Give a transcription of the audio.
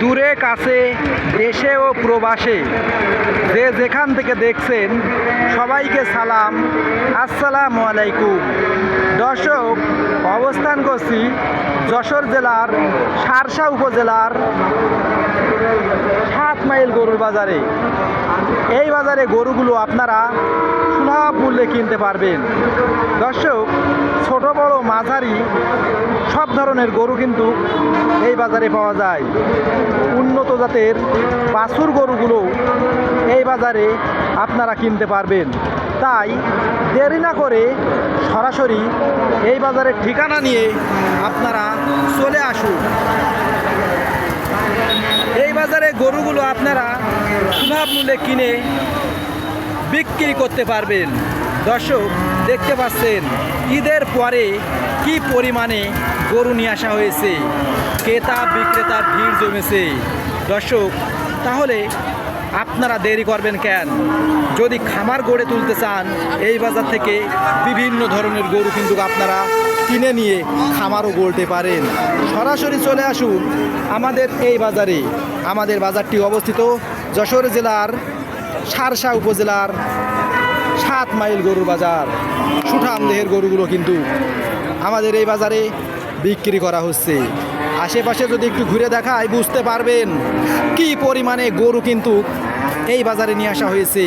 দূরে, কাছে, দেশে ও প্রবাসে। যে যেখান থেকে দেখছেন, সবাইকে সালাম। আসসালামু আলাইকুম। দর্শক, অবস্থান করছি যশোর জেলার সারসা উপজেলার সাত মাইল গরুর বাজারে। এই বাজারে গরুগুলো আপনারা সুলভ মূল্যে কিনতে পারবেন। দর্শক, ছোট বড় মাঝারি সব ধরনের গরু কিন্তু এই বাজারে পাওয়া যায়। উন্নত জাতের বাছুর গরুগুলো এই বাজারে আপনারা কিনতে পারবেন। তাই দেরি না করে সরাসরি এই বাজারের ঠিকানা নিয়ে আপনারা চলে আসুন। এই বাজারে গরুগুলো আপনারা সুলভ মূল্যে কিনে বিক্রি করতে পারবেন। দর্শক, দেখতে পাচ্ছেন, ঈদের পরে কি পরিমাণে গরু নিয়ে আসা হয়েছে? ক্রেতা, বিক্রেতার ভিড় জমেছে। দর্শক, তাহলে আপনারা দেরি করবেন কেন? যদি খামার গড়ে তুলতে চান, এই বাজার থেকে বিভিন্ন ধরনের গরু কিন্তু আপনারা কিনে নিয়ে খামারও গড়তে পারেন। সরাসরি চলে আসুন আমাদের এই বাজারে। আমাদের বাজারটি অবস্থিত যশোর জেলার সারসা উপজেলার সাত মাইল গরুর বাজার। সুঠাম দেহের গরুগুলো কিন্তু আমাদের এই বাজারে বিক্রি করা হচ্ছে। আশেপাশে যদি একটু ঘুরে দেখায়, বুঝতে পারবেন কি পরিমাণে গরু কিন্তু এই বাজারে নিয়ে আসা হয়েছে।